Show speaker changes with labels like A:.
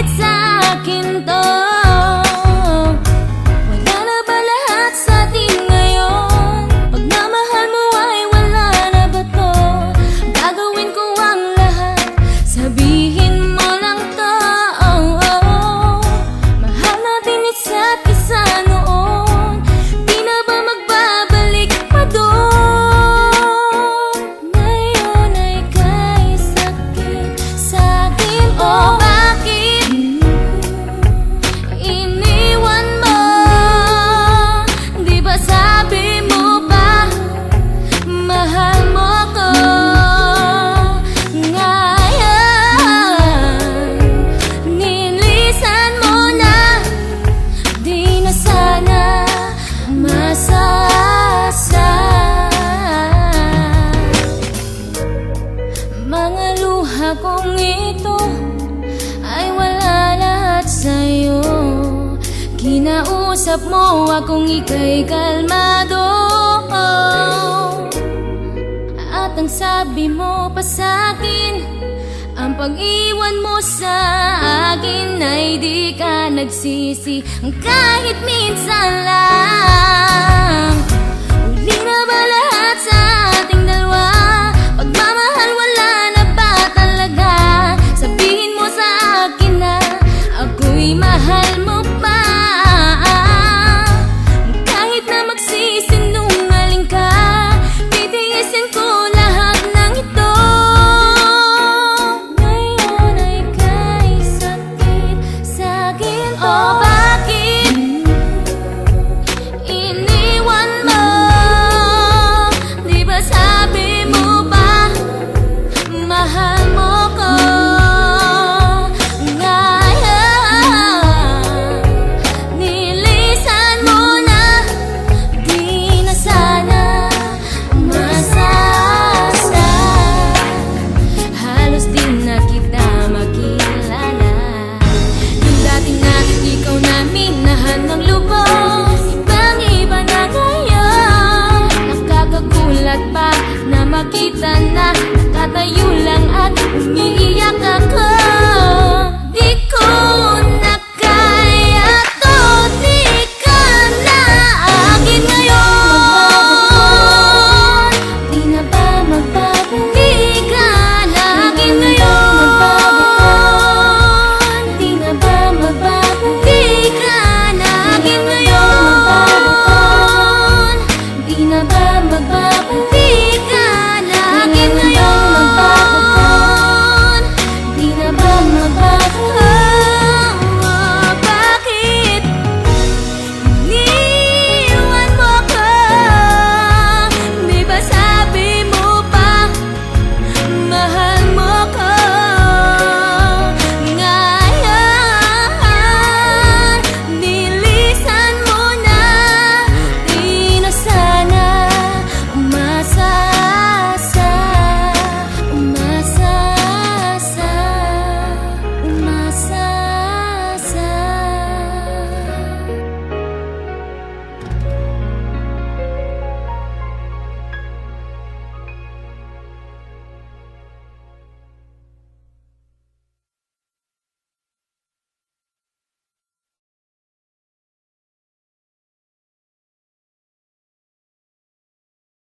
A: sakit sa akin Kinausap mo akong ika'y kalmado At ang sabi mo pa sa'kin Ang pag-iwan mo sa akin Ay di ka nagsisi Kahit minsan lang Uli na ba lahat sa ating dalawa? Pagmamahal wala na ba talaga? Sabihin mo sa akin na Ako'y mahal mo Di